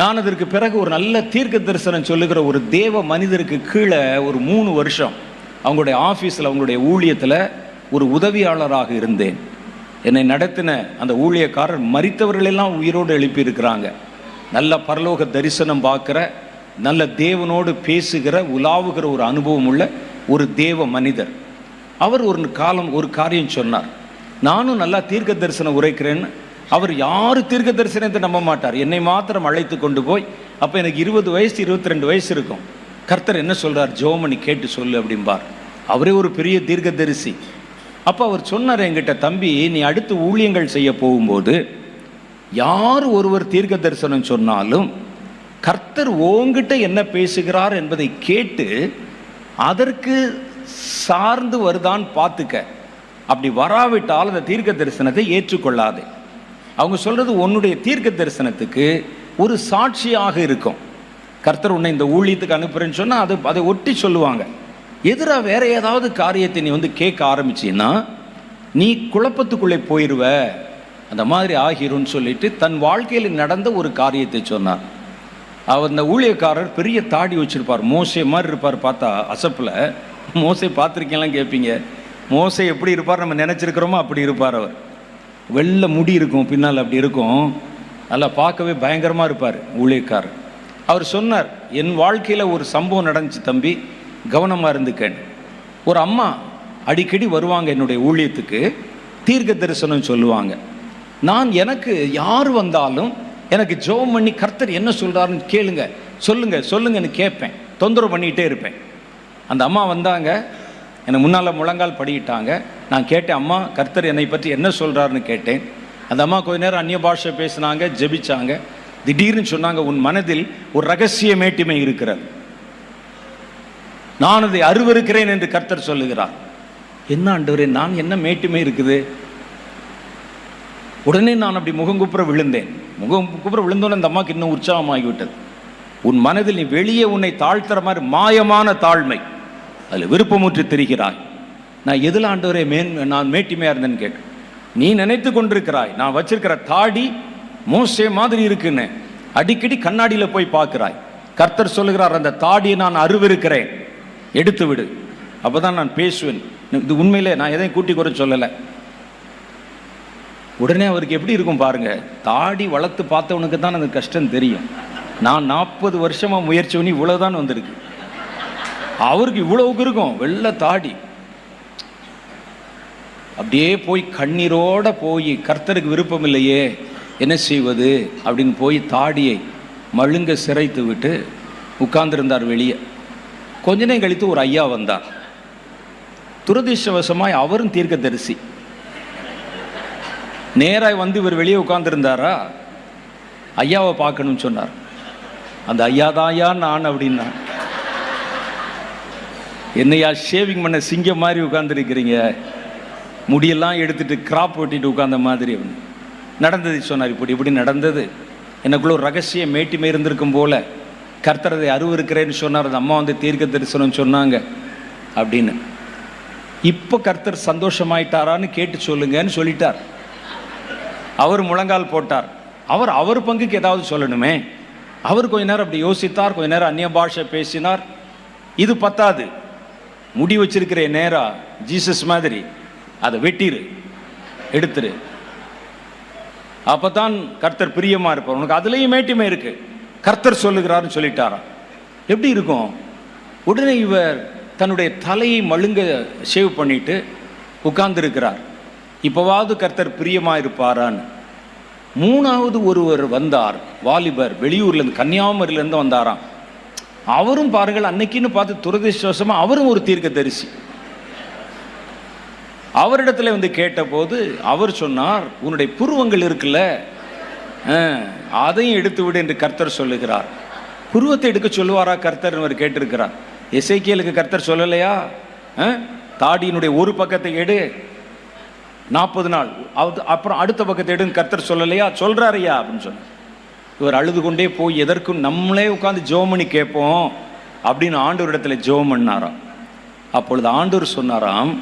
நான் அதற்கு பிறகு ஒரு நல்ல தீர்க்க தரிசனம் சொல்லுகிற ஒரு தேவ மனிதருக்கு கீழே ஒரு மூணு வருஷம் அவங்களுடைய ஆஃபீஸில் அவங்களுடைய ஊழியத்தில் ஒரு உதவியாளராக இருந்தேன். என்னை நடத்தின அந்த ஊழியக்காரர் மறித்தவர்களெல்லாம் உயிரோடு எழுப்பியிருக்கிறாங்க. நல்ல பரலோக தரிசனம் பார்க்குற நல்ல தேவனோடு பேசுகிற உலாவுகிற ஒரு அனுபவம் உள்ள ஒரு தேவ மனிதர். அவர் ஒரு காலம் ஒரு காரியம் சொன்னார். நானும் நல்லா தீர்க்க தரிசனம் உரைக்கிறேன்னு அவர் யார் தீர்க்க தரிசனத்தை நம்ப மாட்டார்? என்னை மாத்திரம் அழைத்து கொண்டு போய் அப்போ எனக்கு இருபது வயசு இருபத்தி ரெண்டு வயசு இருக்கும். கர்த்தர் என்ன சொல்கிறார் ஜோமணி கேட்டு சொல்லு அப்படிம்பார். அவரே ஒரு பெரிய தீர்க்க தரிசி அப்போ அவர் சொன்னார் என்கிட்ட தம்பி நீ அடுத்து ஊழியங்கள் செய்ய போகும்போது யார் ஒருவர் தீர்க்க தரிசனம் சொன்னாலும் கர்த்தர் ஓங்கிட்ட என்ன பேசுகிறார் என்பதை கேட்டு அதற்கு சார்ந்து வருதான் பார்த்துக்க. அப்படி வராவிட்டால் அந்த தீர்க்க தரிசனத்தை ஏற்றுக்கொள்ளாதே. அவங்க சொல்கிறது உன்னுடைய தீர்க்க தரிசனத்துக்கு ஒரு சாட்சியாக இருக்கும். கர்த்தர் உன்னை இந்த ஊழியத்துக்கு அனுப்புகிறேன்னு சொன்னால் அது அதை ஒட்டி சொல்லுவாங்க. எதிராக வேற ஏதாவது காரியத்தை நீ வந்து கேட்க ஆரம்பிச்சின்னா நீ குழப்பத்துக்குள்ளே போயிடுவ அந்த மாதிரி ஆகிரும்னு சொல்லிட்டு தன் வாழ்க்கையில் நடந்த ஒரு காரியத்தை சொன்னார். அவர் அந்த ஊழியக்காரர் பெரிய தாடி வச்சிருப்பார். மோசே மாதிரி இருப்பார் பார்த்தா அசப்பில். மோசை பார்த்துருக்கீங்களாம் கேட்பீங்க மோசை எப்படி இருப்பார் நம்ம நினச்சிருக்கிறோமோ அப்படி இருப்பார் அவர். வெள்ளை முடி இருக்கும் பின்னால் அப்படி இருக்கும். நல்லா பார்க்கவே பயங்கரமாக இருப்பார் ஊழியக்காரர். அவர் சொன்னார் என் வாழ்க்கையில் ஒரு சம்பவம் நடந்துச்சு தம்பி கவனமாக இருந்துக்கேன். ஒரு அம்மா அடிக்கடி வருவாங்க என்னுடைய ஊழியத்துக்கு தீர்க்க தரிசனம் சொல்லுவாங்க. நான் எனக்கு யார் வந்தாலும் எனக்கு ஜோம் பண்ணி கர்த்தர் என்ன சொல்கிறாருன்னு கேளுங்க. சொல்லுங்கள் சொல்லுங்கன்னு கேட்பேன். தொந்தரவு பண்ணிக்கிட்டே இருப்பேன். அந்த அம்மா வந்தாங்க என்னை முன்னால் முழங்கால் படிக்கிட்டாங்க நான் கேட்டேன் அம்மா கர்த்தர் என்னை பற்றி என்ன சொல்கிறாருன்னு கேட்டேன். அந்த அம்மா கொஞ்ச நேரம் அந்நிய பாஷை பேசினாங்க ஜெபிச்சாங்க. திடீர்னு சொன்னாங்க உன் மனதில் ஒரு ரகசிய மேட்டிமை இருக்கிறது. நான் அதை அருவருக்கிறேன் என்று கர்த்தர் சொல்லுகிறார். என்ன ஆண்டவரே நான் என்ன மேட்டுமை இருக்குது? உடனே நான் அப்படி முகங்குப்புற விழுந்தேன். முகம் குப்புற விழுந்தோன்னே அந்த அம்மாக்கு இன்னும் உற்சாகமாகிவிட்டது. உன் மனதில் நீ வெளியே உன்னை தாழ்த்துற மாதிரி மாயமான தாழ்மை. அதில் விருப்பமுற்று தெரிகிறாய். நான் எதில் ஆண்டவரே மேன் நான் மேட்டிமையாக இருந்தேன்னு கேட்டேன் நீ நினைத்து கொண்டிருக்கிறாய். நான் வச்சிருக்கிற தாடி மோசே மாதிரி இருக்குன்னு. அடிக்கடி கண்ணாடியில் போய் பார்க்கிறாய். கர்த்தர் சொல்லுகிறார் அந்த தாடியை நான் அருவிருக்கிறேன். எடுத்து விடு. அப்போ தான் நான் பேசுவேன். இது உண்மையிலே நான் எதையும் கூட்டி குறை சொல்லலை. உடனே அவருக்கு எப்படி இருக்கும் பாருங்க. தாடி வளர்த்து பார்த்தவனுக்கு தான் அந்த கஷ்டம் தெரியும். நான் நாற்பது வருஷமாக முயற்சி பண்ணி இவ்வளோதான் வந்திருக்கு. அவருக்கு இவ்வளவுக்கு இருக்கும். வெள்ளை தாடி. அப்படியே போய் கண்ணீரோட போய் கர்த்தருக்கு விருப்பம் இல்லையே என்ன செய்வது? அப்படின்னு போய் தாடியை மழுங்க சிரைத்து விட்டு உட்கார்ந்திருந்தார் வெளியே. கொஞ்ச நேரம் கழித்து ஒரு ஐயா வந்தார். துரதிர்ஷ்டவசமாய் அவரும் தீர்க்க தரிசி நேராய் வந்து இவர் வெளியே உட்கார்ந்துருந்தாரா? ஐயாவை பார்க்கணும்னு சொன்னார். அந்த ஐயா தாயா நான் அப்படின்னா என்னையா ஷேவிங் பண்ண சிங்கம் மாதிரி உட்காந்துருக்கிறீங்க முடியெல்லாம் எடுத்துட்டு கிராப் வெட்டிட்டு உட்காந்த மாதிரி அவன். நடந்தது சொன்னார் இப்படி இப்படி நடந்தது. எனக்குள்ள ஒரு ரகசிய மேட்டிமை இருந்திருக்கும் போல. கர்த்தரதை அருவருக்கிறேன்னு சொன்னார் அந்த அம்மா வந்து தீர்க்க தரிசனம் சொன்னாங்க அப்படின்னு. இப்போ கர்த்தர் சந்தோஷமாயிட்டாரான்னு கேட்டு சொல்லுங்கன்னு சொல்லிட்டார். அவர் முழங்கால் போட்டார். அவர் அவர் பங்குக்கு ஏதாவது சொல்லணுமே? அவர் கொஞ்ச நேரம் அப்படி யோசித்தார் கொஞ்ச நேரம் அந்நிய பாஷை பேசினார். இது பத்தாது. முடி வச்சிருக்கிற நேரா ஜீசஸ் மாதிரி அதை வெட்டிரு எடுத்துரு. அப்பதான் கர்த்தர் பிரியமா இருப்பார். உனக்கு அதுலேயும் மேட்டுமே இருக்கு. கர்த்தர் சொல்லுகிறாருன்னு சொல்லிட்டாராம். எப்படி இருக்கும்? உடனே இவர் தன்னுடைய தலையை மழுங்க ஷேவ் பண்ணிட்டு உட்கார்ந்துருக்கிறார். இப்போவாவது கர்த்தர் பிரியமா இருப்பாரான்னு. மூணாவது ஒருவர் வந்தார். வாலிபர் வெளியூர்லேருந்து கன்னியாகுமரியிலேருந்து வந்தாராம். அவரும் பாருங்கள் அன்னைக்குன்னு பார்த்து துரதிருஷ்டவசமா அவரும் ஒரு தீர்க்க தரிசி அவரிடத்துல வந்து கேட்டபோது அவர் சொன்னார் உன்னுடைய புருவங்கள் இருக்குல்ல ஆ, அதையும் எடுத்து விடு என்று கர்த்தர் சொல்லுகிறார். புருவத்தை எடுக்க சொல்லுவாரா கர்த்தர் அவர் கேட்டிருக்கிறார். எசைக்கியலுக்கு கர்த்தர் சொல்லலையா? ஆ? தாடியினுடைய ஒரு பக்கத்தை எடு நாற்பது நாள். அது அப்புறம் அடுத்த பக்கத்தை எடுன்னு கர்த்தர் சொல்லலையா? சொல்றாருயா அப்படின்னு சொன்னார். இவர் அழுது கொண்டே போய் எதற்கும் நம்மளே உட்காந்து ஜோமணி கேட்போம் அப்படின்னு ஆண்டவரிடத்துல ஜோம் பண்ணாராம். அப்பொழுது ஆண்டவர் சொன்னாராம்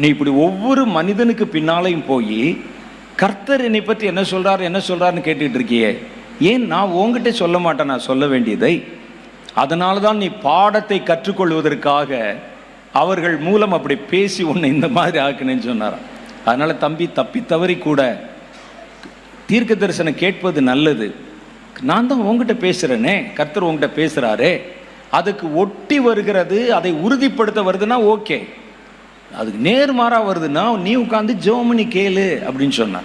நீ இப்படி ஒவ்வொரு மனிதனுக்கு பின்னாலையும் போய் கர்த்தர் என்னை பற்றி என்ன சொல்கிறார் என்ன சொல்கிறாருன்னு கேட்டுக்கிட்டு இருக்கியே. ஏன் நான் உங்ககிட்ட சொல்ல மாட்டேன் நான் சொல்ல வேண்டியதை? அதனால தான் நீ பாடத்தை கற்றுக்கொள்வதற்காக அவர்கள் மூலம் அப்படி பேசி உன்னை இந்த மாதிரி ஆக்குனேன்னு சொன்னாராம். அதனால் தம்பி தப்பி தவறி கூட தீர்க்க தரிசனம் கேட்பது நல்லது. நான் தான் உங்ககிட்ட பேசுகிறேனே கர்த்தர் உங்ககிட்ட பேசுகிறாரே அதுக்கு ஒட்டி வருகிறது அதை உறுதிப்படுத்த வருதுன்னா ஓகே. அதுக்கு நேர்மாறாக வருதுன்னா நீ உட்காந்து ஜோமனி கேளு அப்படின்னு சொன்னார்.